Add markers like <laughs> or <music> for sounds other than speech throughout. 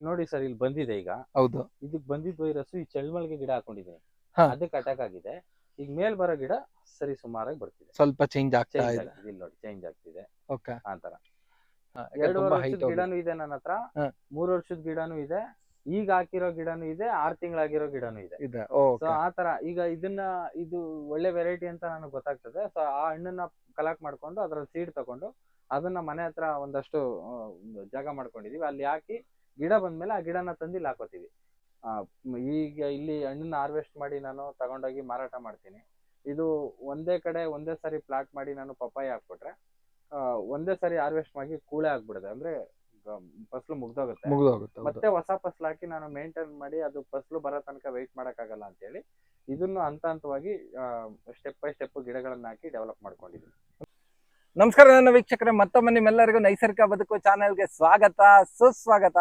ನೋಡಿ ಸರ್ ಇಲ್ಲಿ ಬಂದಿದೆ ಈಗ. ಹೌದು. ಇದಕ್ ಬಂದಿದ್ ವೈರಸ್ ಈ ಚಳ್ಮಳಿಗೆ ಗಿಡ ಹಾಕೊಂಡಿದೆ. ಹಾ. ಅದಕ್ಕೆ ಅಟ್ಯಾಕ್ ಆಗಿದೆ. ಈಗ ಮೇಲ್ ಬರೋ ಗಿಡ ಸರಿ ಸುಮಾರಾಗಿ ಬರ್ತಿದೆ. ಸ್ವಲ್ಪ ಚೇಂಜ್ ಆಗ್ತಾ ಚೇಂಜ್ ಇದೆ. ಆಗ್ತಿದೆ ಇಲ್ಲಿ ನೋಡಿ ಚೇಂಜ್ ಆಗ್ತಿದೆ. ಓಕೆ. ಆ ತರ ಎರಡು ತುಂಬಾ ವರ್ಷದ ಹೈಟ್ ಗಿಡನೂ ಇದೆ ನನ್ನ ಹತ್ರ. ಹಾ. ಮೂರ್ ವರ್ಷದ ಗಿಡನೂ ಇದೆ. ಈಗ ಹಾಕಿರೋ ಗಿಡನೂ ಇದೆ ಆರ್ ತಿಂಗಳಾಗಿರೋ ಗಿಡನೂ ಇದೆ. ಇದೆ. So okay. ಆ ತರ ಈಗ ಇದನ್ನ ಇದು ಒಳ್ಳೆ ವೆರೈಟಿ ಅಂತ ನನಗೆ ಗೊತ್ತಾಗ್ತದೆ. ಸೊ ಆ ಹಣ್ಣನ್ನ ಕಲೆಕ್ಟ್ ಮಾಡ್ಕೊಂಡು ಅದ್ರಲ್ಲಿ ಸೀಡ್ ತಗೊಂಡು ಅದನ್ನ ಮನೆ ಹತ್ರ ಒಂದಷ್ಟು ಆ, ಒಂದು ಜಾಗ ಮಾಡ್ಕೊಂಡಿದೀವಿ. ಅಲ್ಲಿ ಹಾಕಿ ಗಿಡ ಬಂದ್ಮೇಲೆ ಆ ಗಿಡನ ತಂದು ಇಲ್ಲಿ ಹಾಕೋತೀವಿ. ಆ, ಈಗ ಇಲ್ಲಿ ಹಣ್ಣನ್ನ ಹಾರ್ವೆಸ್ಟ್ ಮಾಡಿ ನಾನು ತಗೊಂಡೋಗಿ ಮಾರಾಟ ಮಾಡ್ತೀನಿ. ಇದು ಒಂದೇ ಕಡೆ ಒಂದೇ ಸಾರಿ ಪ್ಲಾಟ್ ಮಾಡಿ ನಾನು ಪಪ್ಪಾಯಿ ಹಾಕ್ಬಿಟ್ರೆ ಆ, ಒಂದೇ ಸಾರಿ ಹಾರ್ವೆಸ್ಟ್ ಮಾಡಿ ಕೂಳೆ ಆಗ್ಬಿಡುತ್ತೆ. ಅಂದ್ರೆ ಫಸಲು ಮುಗ್ದೋಗುತ್ತೆ. ಮುಗಿದೋಗುತ್ತೆ ಮತ್ತೆ ಹೊಸ ಫಸಲು ಹಾಕಿ ನಾನು ಮೇಂಟೈನ್ ಮಾಡಿ ಅದು ಫಸಲು ಬರೋ ತನಕ ವೆಯ್ಟ್ ಅಂತ ಹೇಳಿ ಇದನ್ನು ಹಂತ ಹಂತವಾಗಿ ಸ್ಟೆಪ್ ಬೈ ಸ್ಟೆಪ್ ಗಿಡಗಳನ್ನ ಹಾಕಿ ಡೆವಲಪ್ ಮಾಡ್ಕೊಂಡಿದ್ದೀನಿ ನಮಸ್ಕಾರ ನನ್ನ ವೀಕ್ಷಕರೇ ಮತ್ತೊಮ್ಮೆ ನಿಮ್ಮೆಲ್ಲರಿಗೂ ನೈಸರ್ಗಿಕ ಬದುಕು ಚಾನೆಲ್ಗೆ ಸ್ವಾಗತ ಸುಸ್ವಾಗತ.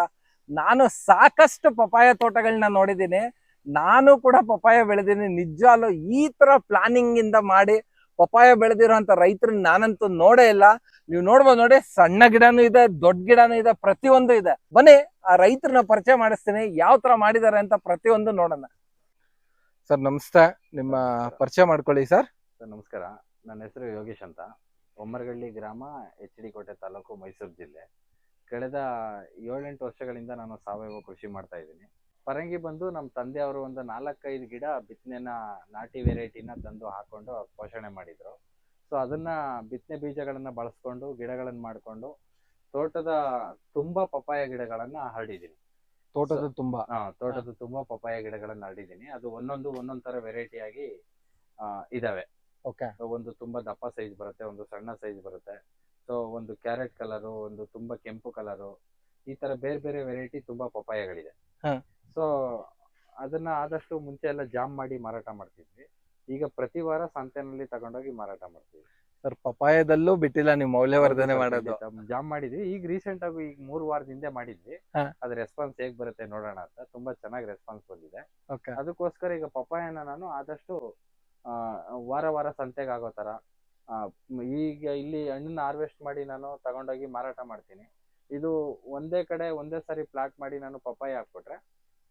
ನಾನು ಸಾಕಷ್ಟು ಪಪಾಯ ತೋಟಗಳನ್ನ ನೋಡಿದ್ದೀನಿ. ನಾನು ಕೂಡ ಪಪಾಯ ಬೆಳೆದೀನಿ. ನಿಜವಾಗ್ಲೂ ಈ ತರ ಪ್ಲಾನಿಂಗ್ ಇಂದ ಮಾಡಿ ಪಪಾಯ ಬೆಳೆದಿರುವಂತ ರೈತರನ್ನ ನಾನಂತೂ ನೋಡೇ ಇಲ್ಲ. ನೀವು ನೋಡ್ಬೋದು ನೋಡಿ ಸಣ್ಣ ಗಿಡನೂ ಇದೆ ದೊಡ್ಡ ಗಿಡನೂ ಇದೆ ಪ್ರತಿಯೊಂದು ಇದೆ. ಬನ್ನಿ ಆ ರೈತರನ್ನ ಪರಿಚಯ ಮಾಡಿಸ್ತೀನಿ. ಯಾವ ತರ ಮಾಡಿದ್ದಾರೆ ಅಂತ ಪ್ರತಿಯೊಂದು ನೋಡೋಣ. ಸರ್ ನಮಸ್ತೆ. ನಿಮ್ಮ ಪರಿಚಯ ಮಾಡ್ಕೊಳ್ಳಿ ಸರ್. ಸರ್ ನಮಸ್ಕಾರ. ನನ್ನ ಹೆಸರು ಯೋಗೇಶ್ ಅಂತ. ಒಮ್ಮರಗಳ್ಳಿ ಗ್ರಾಮ ಎಚ್ ಡಿ ಕೋಟೆ ತಾಲೂಕು ಮೈಸೂರು ಜಿಲ್ಲೆ. ಕಳೆದ ಏಳೆಂಟು ವರ್ಷಗಳಿಂದ ನಾನು ಸಾವಯವ ಕೃಷಿ ಮಾಡ್ತಾ ಇದ್ದೀನಿ. ಪರಂಗಿ ಬಂದು ನಮ್ಮ ತಂದೆಯವರು ಒಂದು ನಾಲ್ಕೈದು ಗಿಡ ಬಿತ್ತನೆನ ನಾಟಿ ವೆರೈಟಿನ ತಂದು ಹಾಕೊಂಡು ಪೋಷಣೆ ಮಾಡಿದ್ರು. ಸೊ ಅದನ್ನ ಬಿತ್ತನೆ ಬೀಜಗಳನ್ನ ಬಳಸ್ಕೊಂಡು ಗಿಡಗಳನ್ನ ಮಾಡಿಕೊಂಡು ತೋಟದ ತುಂಬಾ ಪಪ್ಪಾಯ ಗಿಡಗಳನ್ನ ಹರಡಿದ್ದೀನಿ. ತೋಟದ ತುಂಬಾ? ಹಾ ತೋಟದ ತುಂಬಾ ಪಪ್ಪಾಯ ಗಿಡಗಳನ್ನ ಹರಡಿದ್ದೀನಿ. ಅದು ಒಂದೊಂದು ಒಂದೊಂದ್ ತರ ವೆರೈಟಿ ಆಗಿ ಆ, ಇದಾವೆ. ಓಕೆ. ಒಂದು ತುಂಬಾ ದಪ್ಪ ಸೈಜ್ ಬರುತ್ತೆ ಒಂದು ಸಣ್ಣ ಸೈಜ್ ಬರುತ್ತೆ. ಸೊ ಒಂದು ಕ್ಯಾರೆಟ್ ಕಲರ್ ಒಂದು ತುಂಬಾ ಕೆಂಪು ಕಲರ್ ಈ ತರ ಬೇರೆ ಬೇರೆ ವೆರೈಟಿ ತುಂಬಾ ಪಪ್ಪಾಯಗಳಿದೆ. ಹಾ. ಸೊ ಅದನ್ನ ಆದಷ್ಟು ಮುಂಚೆ ಎಲ್ಲ ಜಾಮ್ ಮಾಡಿ ಮಾರಾಟ ಮಾಡ್ತಿದ್ವಿ. ಈಗ ಪ್ರತಿ ವಾರ ಸಂತೆನಲ್ಲಿ ತಗೊಂಡೋಗಿ ಮಾರಾಟ ಮಾಡ್ತೀವಿ. ಸರ್ ಪಪಾಯದಲ್ಲೂ ಬಿಟ್ಟಿಲ್ಲ ನೀವು ಮೌಲ್ಯವರ್ಧನೆ ಮಾಡೋದು. ಜಾಮ್ ಮಾಡಿದ್ವಿ. ಈಗ ರೀಸೆಂಟ್ ಆಗಿ ಈಗ ಮೂರು ವಾರದಿಂದ ಹಿಂದೆ ಮಾಡಿದ್ವಿ. ಹಾ. ಅದ್ರ ರೆಸ್ಪಾನ್ಸ್ ಹೇಗ್ ಬರುತ್ತೆ ನೋಡೋಣ ಅಂತ. ತುಂಬಾ ಚೆನ್ನಾಗಿ ರೆಸ್ಪಾನ್ಸ್ ಬಂದಿದೆ. ಓಕೆ. ಅದಕ್ಕೋಸ್ಕರ ಈಗ ಪಪಾಯನ ನಾನು ಆದಷ್ಟು ಆ, ವಾರ ವಾರ ಸಂತೆಗೆ ಆಗೋ ಮ್, ಈಗ ಇಲ್ಲಿ ಹಣ್ಣನ್ನ ಹಾರ್ವೆಸ್ಟ್ ಮಾಡಿ ನಾನು ತಗೊಂಡೋಗಿ ಮಾರಾಟ ಮಾಡ್ತೀನಿ. ಇದು ಒಂದೇ ಕಡೆ ಒಂದೇ ಸಾರಿ ಪ್ಲಾಟ್ ಮಾಡಿ ನಾನು ಪಪ್ಪಾಯ ಹಾಕ್ಬಿಟ್ರೆ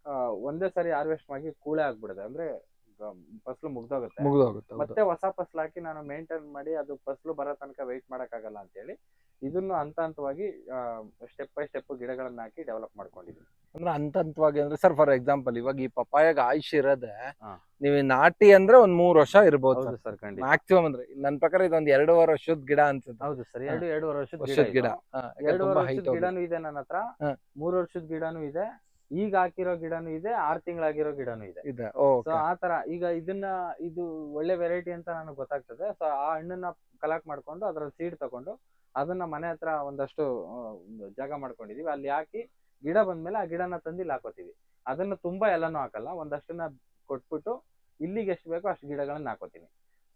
ಆ, ಒಂದೇ ಸಾರಿ ಹಾರ್ವೆಸ್ಟ್ ಮಾಡಿ ಕೂಳೆ ಆಗ್ಬಿಡುತ್ತೆ. ಅಂದ್ರೆ ಫಸಲು ಮುಗ್ದೋಗುತ್ತೆ. ಮತ್ತೆ ಹೊಸ ಫಸಲು ಹಾಕಿ ನಾನು ಮೇಂಟೈನ್ ಮಾಡಿ ಅದು ಫಸಲು ಬರೋ ತನಕ ವೆಯ್ಟ್ ಮಾಡಕ್ಕಾಗಲ್ಲ ಅಂತೇಳಿ ಇದನ್ನು ಹಂತ ಹಂತವಾಗಿ ಸ್ಟೆಪ್ ಬೈ ಸ್ಟೆಪ್ ಗಿಡಗಳನ್ನ ಹಾಕಿ ಡೆವಲಪ್ ಮಾಡ್ಕೊಂಡಿದ್ದೀನಿ ಅಂದ್ರೆ ಹಂತ ಹಂತವಾಗಿ ಅಂದ್ರೆ ಸರ್ ಫಾರ್ ಎಕ್ಸಾಂಪಲ್ ಇವಾಗ ಈ ಪಪ್ಪಾಯಗ ಆಯುಷ್ ಇರೋದೆ ಹಾ. ನೀವು ನಾಟಿ ಅಂದ್ರೆ ಒಂದ್ ಮೂರ್ ವರ್ಷ ಇರ್ಬೋದು ಹೌದು ಸರ್. ಖಂಡಿತ. ಮ್ಯಾಕ್ಸಿಮಮ್ ಅಂದ್ರೆ ನನ್ ಪ್ರಕಾರ ಇದೊಂದ್ ಎರಡೂವರೆ ವರ್ಷದ ಗಿಡ ಅನ್ಸುತ್ತೆ. ಹೌದು ಸರ್ ಎರಡು ಎರಡೂವರೆ ವರ್ಷದ ವರ್ಷದ ಗಿಡ. ಗಿಡ ಹಾ, ಯಾಕಂದ್ರೆ ಎರಡು ತುಂಬಾ ವರ್ಷದ height ಗಿಡನೂ ಇದೆ ನನ್ನ ಹತ್ರ ಹಾ. ಮೂರ್ ವರ್ಷದ ಗಿಡನೂ ಇದೆ ಈಗ ಹಾಕಿರೋ ಗಿಡನೂ ಇದೆ ಆರ್ ತಿಂಗಳಾಗಿರೋ ಗಿಡನೂ ಇದೆ. ಇದೆ ಸೊ ಓಕೆ ಆ ತರ ಈಗ ಇದನ್ನ ಇದು ಒಳ್ಳೆ ವೆರೈಟಿ ಅಂತ ನನಗೆ ಗೊತ್ತಾಗ್ತದೆ. ಸೊ ಆ ಹಣ್ಣನ್ನ ಕಲೆಕ್ಟ್ ಮಾಡ್ಕೊಂಡು ಅದ್ರ ಸೀಡ್ ತಗೊಂಡು ಅದನ್ನ ಮನೆ ಹತ್ರ ಒಂದಷ್ಟು ಜಾಗ ಮಾಡ್ಕೊಂಡಿದೀವಿ. ಅಲ್ಲಿ ಹಾಕಿ ಗಿಡ ಬಂದ್ಮೇಲೆ ಆ ಗಿಡನ ತಂದು ಇಲ್ಲಿ ಹಾಕೋತೀವಿ. ಅದನ್ನ ತುಂಬಾ ಎಲ್ಲಾನು ಹಾಕಲ್ಲ. ಒಂದಷ್ಟನ್ನ ಕೊಟ್ಬಿಟ್ಟು ಇಲ್ಲಿಗೆ ಎಷ್ಟು ಬೇಕೋ ಅಷ್ಟು ಗಿಡಗಳನ್ನ ಹಾಕೋತೀನಿ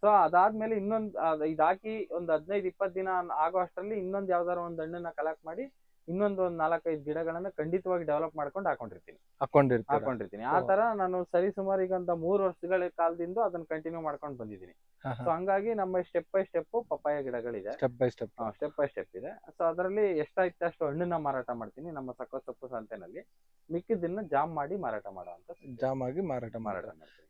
ಸೊ ಅದಾದ್ಮೇಲೆ ಇನ್ನೊಂದ್ ಇದ್ ಹಾಕಿ ಒಂದ್ ಹದಿನೈದು ಇಪ್ಪತ್ತು ದಿನ ಆಗೋ ಅಷ್ಟರಲ್ಲಿ ಇನ್ನೊಂದ್ ಯಾವ್ದಾರ ಒಂದ್ ಹಣ್ಣನ್ನ ಕಲೆಕ್ಟ್ ಮಾಡಿ ಇನ್ನೊಂದು ಒಂದ್ ನಾಲ್ಕೈದು ಗಿಡಗಳನ್ನ ಖಂಡಿತವಾಗಿ ಡೆವಲಪ್ ಮಾಡ್ಕೊಂಡು ಹಾಕೊಂಡಿರ್ತೀನಿ. ಹಾಕೊಂಡಿರ್ತೀನಿ. ಆ ತರ ನಾನು ಸರಿ ಸುಮಾರು ಈಗ ಒಂದು ಮೂರು ವರ್ಷಗಳ ಕಾಲದಿಂದ ಅದನ್ನ ಕಂಟಿನ್ಯೂ ಮಾಡ್ಕೊಂಡು ಬಂದಿದ್ದೀನಿ. ಸೊ ಹಂಗಾಗಿ ನಮ್ಮ step by step papaya ಗಿಡಗಳಿದೆ. Step by step step by step ಇದೆ. ಸೊ ಅದರಲ್ಲಿ ಎಷ್ಟಾಯ್ತು ಅಷ್ಟು ಹಣ್ಣನ್ನ ಮಾರಾಟ ಮಾಡ್ತೀನಿ. ನಮ್ಮ ಸಕ್ಕ ಸೊಪ್ಪು ಸಂತೆನಲ್ಲಿ ಮಿಕ್ಕಿದ್ದನ್ನ ಜಾಮ್ ಮಾಡಿ ಮಾರಾಟ ಮಾಡೋ ಅಂತ ಜಾಮ್ ಆಗಿ ಮಾರಾಟ ಮಾರಾಟ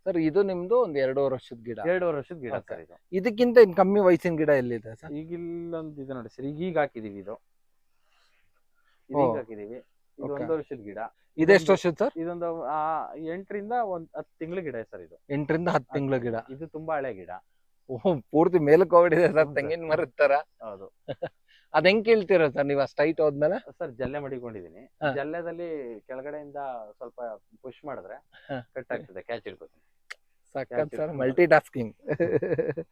ಸರ್ ಇದು ನಿಮ್ದು ಒಂದ್ ಎರಡೂವರೆ ವರ್ಷದ ಗಿಡ? ಎರಡೂವರೆ ವರ್ಷದ ಗಿಡ. ಸರ್ ಇದು. ಇದಕ್ಕಿಂತ ಇನ್ ಕಮ್ಮಿ ವಯಸ್ಸಿನ ಗಿಡ ಎಲ್ಲಿದೆ ಸರ್? ಈಗ ಇಲ್ಲೊಂದು ಇದು ನೋಡಿ ಸರ್ ಈಗ ಈಗ ಹಾಕಿದೀವಿ ಇದು. ಹಾಕಿದೀವಿ ಇದು Okay. ಒಂದು ವರ್ಷದ ಗಿಡ. ಇದೆಷ್ಟು ವರ್ಷದ ಸರ್? ಇದೊಂದು ಆ ಎಂಟರಿಂದ ಒಂದ್ ಹತ್ತು ತಿಂಗಳ ಗಿಡ ಸರ್ ಇದು. ಎಂಟರಿಂದ ಹತ್ತು ತಿಂಗಳ ಗಿಡ. ಇದು ತುಂಬಾ ಹಳೆ ಗಿಡ. ಓಹ್ ಪೂರ್ತಿ ಮೇಲಕ್ಕೆ ಇದೆ ಸರ್ ಹೌದು. ತೆಂಗಿನ ಮರದ ತರ. ಹೌದು. <laughs> ಅದ್ ಹೆಂಗ್ ಕೇಳ್ತೀರ ಸರ್ ನೀವು ಸ್ಟ್ರೈಟ್ ಹೈಟ್ ಹೋದ್ಮೇಲೆ? ಸರ್ ಜಲ್ಲೆ ಮಡಿಕೊಂಡಿದೀನಿ. ಹಾ. ಜಲ್ಲೆದಲ್ಲಿ ಕೆಳಗಡೆಯಿಂದ ಸ್ವಲ್ಪ ಪುಷ್ ಮಾಡಿದ್ರೆ ಹಾ. ಕಟ್ ಆಗ್ತದೆ ಕ್ಯಾಚ್ ಹಿಡ್ಕೊತೀನಿ. ಸಖತ್ ಸರ್ ಮಲ್ಟಿ ಟಾಸ್ಕಿಂಗ್ <laughs>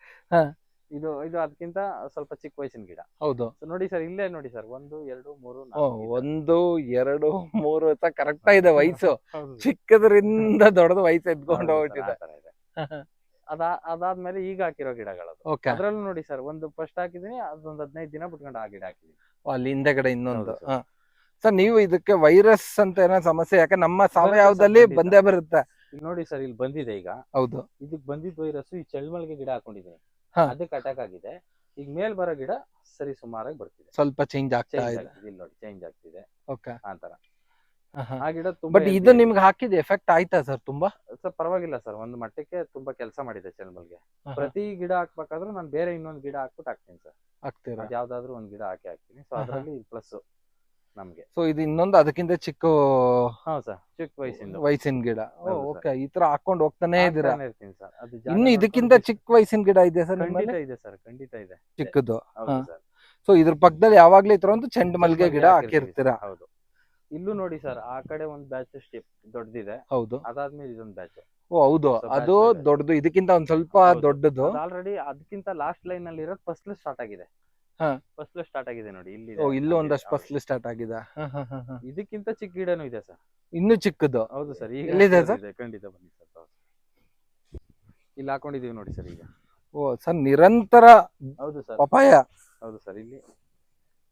ಇದು ಇದು ಅದಕ್ಕಿಂತ ಸ್ವಲ್ಪ ಚಿಕ್ಕ ವಯಸ್ಸಿನ ಗಿಡ. ಹೌದು. So ನೋಡಿ ಸರ್ ಇಲ್ಲೇ ನೋಡಿ ಸರ್ ಒಂದು ಎರಡು ಮೂರು ಓ, ನಾಲ್ಕು ಇದೆ. ಒಂದು ಎರಡು ಮೂರು ಅಂತ ಕರೆಕ್ಟ್ ಇದೆ ವಯಸ್ಸು. <laughs> ಹೌದು. ಚಿಕ್ಕದ್ರಿಂದ ದೊಡ್ಡದು ವಯಸ್ಸು ಎದ್ಕೊಂಡು ಹೌದು sir, ಹೋಗ್ಬಿಟ್ಟಿದೆ ಆ ತರ ಇದೆ. <laughs> ಅದಾ ಅದಾದ್ಮೇಲೆ ಈಗ ಹಾಕಿರೋ ಗಿಡಗಳದು. ಓಕೆ ಅದ್ರಲ್ಲೂ ನೋಡಿ ಸರ್ ಒಂದು ಫಸ್ಟ್ ಹಾಕಿದೀನಿ ಅದೊಂದು ಹದಿನೈದು ದಿನ ಬಿಟ್ಕೊಂಡು ಆ ಗಿಡ ಹಾಕಿದೀನಿ ಅಲ್ಲಿ ಹಿಂದೆಗಡೆ ಇನ್ನೊಂದು. ಹೌದು ಸರ್ ನೀವು ಇದಕ್ಕೆ ವೈರಸ್ ಅಂತ ಏನೋ ಸಮಸ್ಯೆ ಯಾಕೆ ನಮ್ಮ ಸಾವಯವದಲ್ಲಿ ಖಂಡಿತ. ಬಂದೇ ಬರುತ್ತೆ. ನೋಡಿ ಸರ್ ಇಲ್ಲಿ ಬಂದಿದೆ ಈಗ. ಹೌದು. ಇದಕ್ ಬಂದಿದ್ ವೈರಸ್ ಈ ಚಳ್ಮಳಿಗೆ ಗಿಡ ಹಾಕೊಂಡಿದ್ದೀನಿ. ಅದಕ್ಕೆ ಅಟ್ಯಾಕ್ ಆಗಿದೆ. ಈಗ ಮೇಲ್ ಬರೋ ಗಿಡ ಸರಿ ಸುಮಾರಾಗಿ ಬರ್ತಿದೆ. ಸ್ವಲ್ಪ ಚೇಂಜ್ ಆಗ್ತಾ ಚೇಂಜ್ ಇದೆ. ಆಗ್ತಿದೆ. ಇಲ್ಲಿ ನೋಡಿ ಚೇಂಜ್ ಆಗ್ತಿದೆ. ಓಕೆ ಆ ತರ ಆ ಗಿಡ ತುಂಬಾ ಬಟ್ ಇದು ನಿಮ್ಗೆ ಹಾಕಿದ ಎಫೆಕ್ಟ್ ಆಯ್ತಾ ಸರ್ ತುಂಬಾ? ಸರ್ ಪರವಾಗಿಲ್ಲ ಸರ್. ಒಂದ್ ಮಟ್ಟಕ್ಕೆ ತುಂಬಾ ಕೆಲಸ ಮಾಡಿದೆ ಚೆಲ್ಮಲ್ಗೆ ಪ್ರತಿ ಗಿಡ ಹಾಕ್ಬೇಕಾದ್ರೂ ನಾನು ಬೇರೆ ಇನ್ನೊಂದ್ ಗಿಡ ಹಾಕ್ಬಿಟ್ಟು ಹಾಕ್ತೀನಿ ಸರ್. ಆಗ್ತೀರಾ ಯಾವ್ದಾದ್ರು ಒಂದ್ ಗಿಡ ಹಾಕಿ ಹಾಕ್ತೀನಿ. ಸೊ. ಅದ್ರಲ್ಲಿ ಪ್ಲಸ್ ನಮ್ಗೆ. ಸೊ ಇದು ಇನ್ನೊಂದು ಅದಕ್ಕಿಂತ ಚಿಕ್ಕ ಸರ್ ಚಿಕ್ಕ ವಯಸ್ಸಿಂದ. ವಯಸ್ಸಿನ ಗಿಡ. ಹೌದು ಓಕೆ ಈ ತರ ಹಾಕೊಂಡು ಹೋಗ್ತಾನೆ ಇದೀರಾ ಹಾಕ್ತಾನೆ ಇರ್ತೀನಿ ಸರ್ ಅದು ಜಾಗ ಇನ್ನು ಇದಕ್ಕಿಂತ ನೋಡ್ಕೊಂಡು ಚಿಕ್ಕ ವಯಸ್ಸಿನ ಗಿಡ ಇದೆ ಸರ್ ಖಂಡಿತ ಇದೆ ಸರ್ ಖಂಡಿತ ಇದೆ. ಚಿಕ್ಕದು. ಹೌದು ಹಾ. ಸರ್ ಸೊ ಇದ್ರ ಪಕ್ಕದಲ್ಲಿ ಯಾವಾಗ್ಲೂ ಈ ತರ ಒಂದು ಚೆಂಡು ಮಲ್ಲಿಗೆ ಗಿಡ ಹಾಕಿರ್ತೀರ ಹಾಕಿರ್ತೀರಾ? ಹೌದು. ಇಲ್ಲೂ ನೋಡಿ ಸರ್ ಆ ಕಡೆ ಒಂದ್ ಬ್ಯಾಚ್ ಸ್ಟಿಪ್ ದೊಡ್ಡದಿದೆ ಹೌದು. ಅದಾದ್ಮೇಲೆ ಇದೊಂದ್ ಬ್ಯಾಚ್ ಓ ಹೌದು. So, ಅದು batch ಇದೆ. ದೊಡ್ಡದು. ಇದಕ್ಕಿಂತ ಒಂದ್ ಸ್ವಲ್ಪ ಹೌದು. ದೊಡ್ಡದು. ಆಲ್ರೆಡಿ ಅದಕ್ಕಿಂತ ಲಾಸ್ಟ್ ಲೈನ್ ಅಲ್ಲಿ ಇರೋದು ಫಸ್ಟ್ ಸ್ಟಾರ್ಟ್ ಆಗಿದೆ. ಹಾ. ಫಸ್ಟ್ ಸ್ಟಾರ್ಟ್ ಆಗಿದೆ ನೋಡಿ ಇಲ್ಲಿ ಓ ಇಲ್ಲೂ ಒಂದಷ್ಟು ಫಸ್ಲು ಸ್ಟಾರ್ಟ್ ಆಗಿದೆ. ಹ, ಹ, ಹ, ಹ. ಇದಕ್ಕಿಂತ ಚಿಕ್ಕ ಗಿಡನೂ ಇದೆ ಸರ್. ಇನ್ನು ಚಿಕ್ಕದು. ಹೌದು ಸರ್ ಈಗ ಎಲ್ಲಿದೆ sir? ಇದೆ, ಖಂಡಿತ ಬನ್ನಿ ಸರ್ ಇಲ್ಲಿ ಹಾಕೊಂಡಿದೀವಿ ನೋಡಿ ಸರ್ ಈಗ. ಓ ಸರ್ ನಿರಂತರ ಹೌದು ಸರ್. ಪಪಾಯ. ಹೌದು ಸರ್ ಇಲ್ಲಿ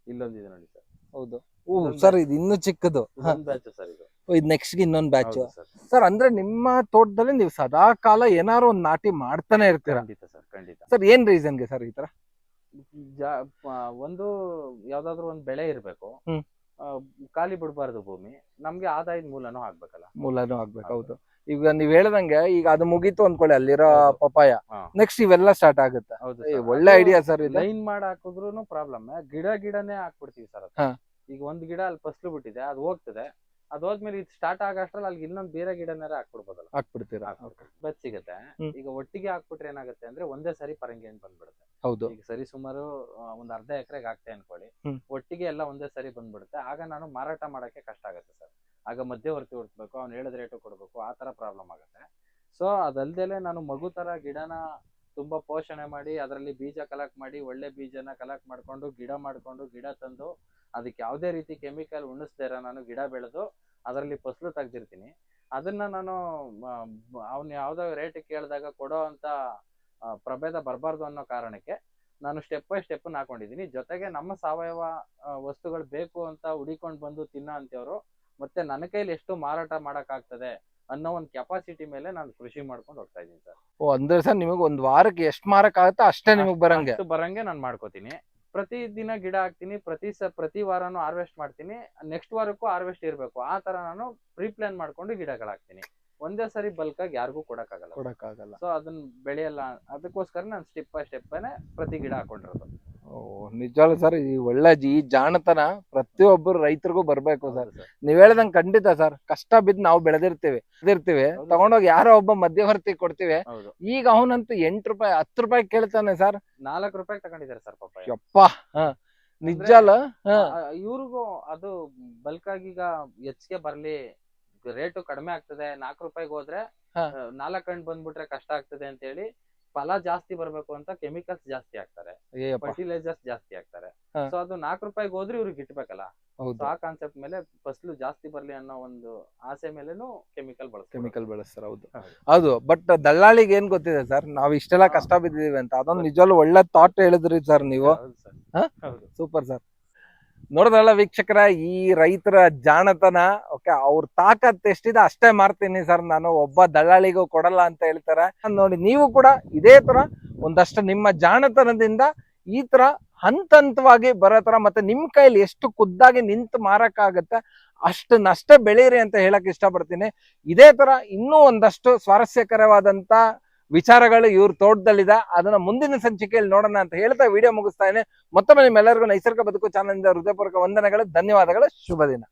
ಇಲ್ಲೊಂದಿದೆ ನೋಡಿ ಸರ್. ಹೌದು. ಓ ಇದೊಂದ್ ಸರ್ ಇದು ಇನ್ನು ಚಿಕ್ಕದು. ಹ. ಇದೊಂದು ಬ್ಯಾಚ್ ಸರ್ ಇದು. ಓ, ಇದು ನೆಕ್ಸ್ಟ್ ಇನ್ನೊಂದ್ ಬ್ಯಾಚ್ ಹೌದು ಸರ್. ಸರ್ ಅಂದ್ರೆ ನಿಮ್ಮ ತೋಟದಲ್ಲಿ ನೀವು ಸದಾ ಕಾಲ ಏನಾರು ಒಂದ್ ನಾಟಿ ಮಾಡ್ತಾನೆ ಇರ್ತೀರಾ? ಖಂಡಿತ ಸರ್ ಖಂಡಿತ. ಸರ್ ಏನ್ ರೀಸನ್ಗೆ ಸರ್ ಈ ತರ? ಜಾ- ಪ- ಒಂದು ಯಾವ್ದಾದ್ರು ಒಂದ್ ಬೆಳೆ ಇರ್ಬೇಕು. ಹ್ಮ್. ಆ, ಖಾಲಿ ಬಿಡಬಾರ್ದು ಭೂಮಿ. ನಮ್ಗೆ ಆದಾಯದ ಮೂಲನೂ ಆಗ್ಬೇಕಲ್ಲ. ಮೂಲನೂ ಆಗ್ಬೇಕು ಹೌದು. ಈಗ ನೀವ್ ಹೇಳ್ದಂಗೆ ಈಗ ಅದು ಮುಗೀತು ಅಂದ್ಕೊಳ್ಳಿ ಅಲ್ಲಿರೋ ಹೌದು. ಪಪಾಯ ಹಾ. ನೆಕ್ಸ್ಟ್ ಇವೆಲ್ಲ ಸ್ಟಾರ್ಟ್ ಆಗುತ್ತೆ. ಹೌದು ಏ, sir. ಒಳ್ಳೆ ಐಡಿಯಾ ಸರ್ ಇದು. ಲೈನ್ ಮಾಡಿ ಹಾಕಿದ್ರು ಪ್ರಾಬ್ಲಮ್ ಗಿಡ ಗಿಡನೇ ಹಾಕ್ಬಿಡ್ತೀವಿ ಸರ್ ಹಾ. ಈಗ ಒಂದ್ ಗಿಡ ಅಲ್ಲಿ ಫಸ್ಲು ಬಿಟ್ಟಿದೆ ಅದು ಹೋಗ್ತದೆ. ಅದ್ ಹೋದ್ಮೇಲೆ ಇದು ಸ್ಟಾರ್ಟ್ ಆಗಷ್ಟ್ರಲ್ಲಿ ಅಲ್ಲಿ ಇನ್ನೊಂದ್ ಬೇರೆ ಗಿಡನಾರ ಹಾಕ್ಬಿಡ್ಬೋದಲ್ಲ. ಹಾಕ್ಬಿಡ್ತೀರಾ? ಬತ್ ಸಿಗುತ್ತೆ. ಹ್ಮ್. ಈಗ ಒಟ್ಟಿಗೆ ಹಾಕ್ಬಿಟ್ರೆ ಏನಾಗುತ್ತೆ ಅಂದ್ರೆ ಒಂದೇ ಸರಿ ಪರಂಗಿ ಹಣ್ಣು ಬಂದ್ಬಿಡುತ್ತೆ. ಹೌದು. ಈಗ ಸರಿ ಸುಮಾರು ಒಂದ್ ಅರ್ಧ ಎಕರೆಗೆ ಆಗ್ತೇ ಅನ್ಕೊಳ್ಳಿ. ಹ್ಮ್. ಒಟ್ಟಿಗೆ ಎಲ್ಲ ಒಂದೇ ಸರಿ ಬಂದ್ಬಿಡುತ್ತೆ. ಆಗ ನಾನು ಮಾರಾಟ ಮಾಡಕ್ಕೆ ಕಷ್ಟ ಆಗುತ್ತೆ ಸರ್. ಆಗ ಮಧ್ಯವರ್ತಿ ಹುಡ್ಕ್ಬೇಕು ಅವ್ನು ಹೇಳಿದ ರೇಟು ಕೊಡ್ಬೇಕು ಆ ತರ ಪ್ರಾಬ್ಲಮ್ ಆಗುತ್ತೆ. ಸೊ ಅದಲ್ದೇಲೆ ನಾನು ಮಗು ತರ ಗಿಡನ ತುಂಬಾ ಪೋಷಣೆ ಮಾಡಿ ಅದರಲ್ಲಿ ಬೀಜ ಕಲೆಕ್ಟ್ ಮಾಡಿ ಒಳ್ಳೆ ಬೀಜನ ಕಲೆಕ್ಟ್ ಮಾಡ್ಕೊಂಡು ಗಿಡ ಮಾಡ್ಕೊಂಡು ಗಿಡ ತಂದು ಅದಕ್ಕೆ ಯಾವುದೇ ರೀತಿ ಕೆಮಿಕಲ್ ಉಣಿಸ್ದೇರ ನಾನು ಗಿಡ ಬೆಳೆದು ಅದರಲ್ಲಿ ಫಸಲು ತೆಗ್ದಿರ್ತೀನಿ. ಅದನ್ನ ನಾನು ಅವನು ಯಾವ್ದೋ ರೇಟ್ ಕೇಳಿದಾಗ ಕೊಡೋ ಅಂತ ಪ್ರಭೇದ ಬರಬಾರ್ದು ಅನ್ನೋ ಕಾರಣಕ್ಕೆ ನಾನು ಸ್ಟೆಪ್ ಬೈ ಸ್ಟೆಪ್ ಹಾಕೊಂಡಿದ್ದೀನಿ. ಜೊತೆಗೆ ನಮ್ಮ ಸಾವಯವ ವಸ್ತುಗಳು ಬೇಕು ಅಂತ ಹುಡಿಕೊಂಡು ಬಂದು ತಿನ್ನ ಅಂತವ್ರು ಮತ್ತೆ ನನ್ನ ಕೈಲಿ ಎಷ್ಟು ಮಾರಾಟ ಮಾಡೋಕ್ಕಾಗ್ತದೆ ಅನ್ನೋ ಒಂದು ಕೆಪಾಸಿಟಿ ಮೇಲೆ ನಾನು ಕೃಷಿ ಮಾಡ್ಕೊಂಡು ಹೋಗ್ತಾ ಇದ್ದೀನಿ ಸರ್. ಓ ಅಂದ್ರೆ ಸರ್ ನಿಮಗೆ ಒಂದ್ ವಾರಕ್ಕೆ ಎಷ್ಟು ಮಾರಕ್ ಆಗುತ್ತೆ ಅಷ್ಟೇ ನಿಮಗೆ ಬರಂಗೆ? ಅಷ್ಟು ಬರಂಗೆ ನಾನು ಮಾಡ್ಕೋತೀನಿ. ಪ್ರತಿ ದಿನ ಗಿಡ ಹಾಕ್ತೀನಿ ಪ್ರತಿ ಸ ಪ್ರತಿ ವಾರನೂ ಹಾರ್ವೆಸ್ಟ್ ಮಾಡ್ತೀನಿ. ನೆಕ್ಸ್ಟ್ ವಾರಕ್ಕೂ ಹಾರ್ವೆಸ್ಟ್ ಇರಬೇಕು. ಆ ತರ ನಾನು ಪ್ರೀ ಪ್ಲಾನ್ ಮಾಡ್ಕೊಂಡು ಗಿಡಗಳು ಹಾಕ್ತೀನಿ. ಒಂದೇ ಸರಿ ಬಲ್ಕ್ ಆಗಿ ಯಾರಿಗೂ ಕೊಡಕ್ಕಾಗಲ್ಲ. ಕೊಡಕ್ಕಾಗಲ್ಲ. ಸೊ ಅದನ್ನ ಬೆಳೆಯಲ್ಲ ಅದಕ್ಕೋಸ್ಕರ ನಾನು ಸ್ಟೆಪ್ ಬೈ ಸ್ಟೆಪ್ ಪ್ರತಿ ಗಿಡ ಹಾಕೊಂಡಿರೋದು. ಓ ನಿಜವಾಗ್ಲೂ ಸರ್ ಈ ಒಳ್ಳೆ ಜಿ- ಈ ಜಾಣತನ ಪ್ರತಿಯೊಬ್ಬರು ರೈತರಿಗೂ ಬರ್ಬೇಕು ಸರ್. ನೀವ್ ಹೇಳ್ದಂಗ್ ಖಂಡಿತ ಸರ್ ಕಷ್ಟ ಬಿದ್ದು ನಾವು ಬೆಳೆದಿರ್ತೀವಿ. ಬೆಳೆದಿರ್ತೇವೆ. ತಗೊಂಡೋಗಿ ಯಾರೋ ಒಬ್ಬ ಮಧ್ಯವರ್ತಿ ಕೊಡ್ತೀವಿ. ಹೌದು. ಈಗ ಅವನಂತೂ ಎಂಟ್ ರೂಪಾಯಿ ಹತ್ತು ರೂಪಾಯಿ ಕೇಳ್ತಾನೆ ಸರ್ ನಾಲ್ಕು ರೂಪಾಯಿ ತಗೊಂಡಿದ್ದಾರೆ ಸರ್ ಪಾಪ ಯಪ್ಪ ಹ. ನಿಜ ಅಲ್ಲ ಹ ಇವ್ರಿಗೂ ಅದು ಬಲ್ಕ್ ಆಗಿ ಈಗ ಹೆಚ್ಚಿಗೆ ಬರ್ಲಿ ರೇಟು ಕಡಿಮೆ ಆಗ್ತದೆ ನಾಲ್ಕು ರೂಪಾಯಿಗೆ ಹೋದ್ರೆ. ನಾಲ್ಕು ಹಣ್ಣು ಬಂದ್ಬಿಟ್ರೆ ಕಷ್ಟ ಆಗ್ತದೆ ಅಂತ ಹೇಳಿ ಫಲ ಜಾಸ್ತಿ ಬರ್ಬೇಕು ಅಂತ ಕೆಮಿಕಲ್ಸ್ ಜಾಸ್ತಿ ಹಾಕ್ತಾರೆ. ಫರ್ಟಿಲೈಸರ್ಸ್ ಜಾಸ್ತಿ ಹಾಕ್ತಾರೆ. ಸೊ ಅದು ನಾಲ್ಕು ರೂಪಾಯಿಗೆ ಹೋದ್ರೆ ಇವ್ರಿಗೆ ಇಟ್ಬೇಕಲ್ಲ. ಆ ಕಾನ್ಸೆಪ್ಟ್ ಮೇಲೆ ಫಸಲು ಜಾಸ್ತಿ ಬರ್ಲಿ ಅನ್ನೋ ಒಂದು ಆಸೆ ಮೇಲೆನೂ ಕೆಮಿಕಲ್ ಬಳಸ್ತಾರೆ. ಕೆಮಿಕಲ್ ಬಳಸ್ತಾರೆ ಹೌದು. ಹೌದು. ಹೌದು ಬಟ್ ದಲ್ಲಾಳಿಗೆ ಏನ್ ಗೊತ್ತಿದೆ ಸರ್? ನಾವ್ ಇಷ್ಟೆಲ್ಲ ಕಷ್ಟ ಬಿದ್ದಿದೀವಿ ಅಂತ. ಅದೊಂದು ನಿಜವಾಗ್ಲೂ ಒಳ್ಳೆ ಥಾಟ್ ಹೇಳಿದ್ರಿ ಸರ್ ನೀವು. Super sir. ನೋಡಿದ್ರಲ್ಲ ವೀಕ್ಷಕರ, ಈ ರೈತರ ಜಾಣತನ ಓಕೆ ಅವ್ರ ತಾಕತ್ ಎಷ್ಟಿದೆ ಅಷ್ಟೇ ಮಾರ್ತೀನಿ ಸರ್. ನಾನು ಒಬ್ಬ ದಳ್ಳಾಳಿಗೂ ಕೊಡಲ್ಲ ಅಂತ ಹೇಳ್ತಾರೆ. ನೋಡಿ, ನೀವು ಕೂಡ ಇದೇ ತರ ಒಂದಷ್ಟು ನಿಮ್ಮ ಜಾಣತನದಿಂದ ಈ ತರ ಹಂತ ಹಂತವಾಗಿ ಬರೋ ತರ ಮತ್ತೆ ನಿಮ್ ಕೈಲಿ ಎಷ್ಟು ಖುದ್ದಾಗಿ ನಿಂತು ಮಾರಕ್ಕಾಗತ್ತೆ ನಷ್ಟ ಬೆಳೀರಿ ಅಂತ ಹೇಳಕ್ ಇಷ್ಟಪಡ್ತೀನಿ. ಇದೇ ತರ ಇನ್ನೂ ಒಂದಷ್ಟು ಸ್ವಾರಸ್ಯಕರವಾದಂತ ವಿಚಾರಗಳು ಇವ್ರ ತೋಟದಲ್ಲಿದೆ, ಅದನ್ನ ಮುಂದಿನ ಸಂಚಿಕೆಯಲ್ಲಿ ನೋಡೋಣ ಅಂತ ಹೇಳ್ತಾ ವಿಡಿಯೋ ಮುಗಿಸ್ತಾ ಇದ್ದೀನಿ. ಮತ್ತೊಮ್ಮೆ ನಿಮ್ಮೆಲ್ಲರಿಗೂ ನೈಸರ್ಗಿಕ ಬದುಕು ಚಾನಲ್ ಹೃದಯಪೂರ್ವಕ ವಂದನೆಗಳು, ಧನ್ಯವಾದಗಳು, ಶುಭ ದಿನ.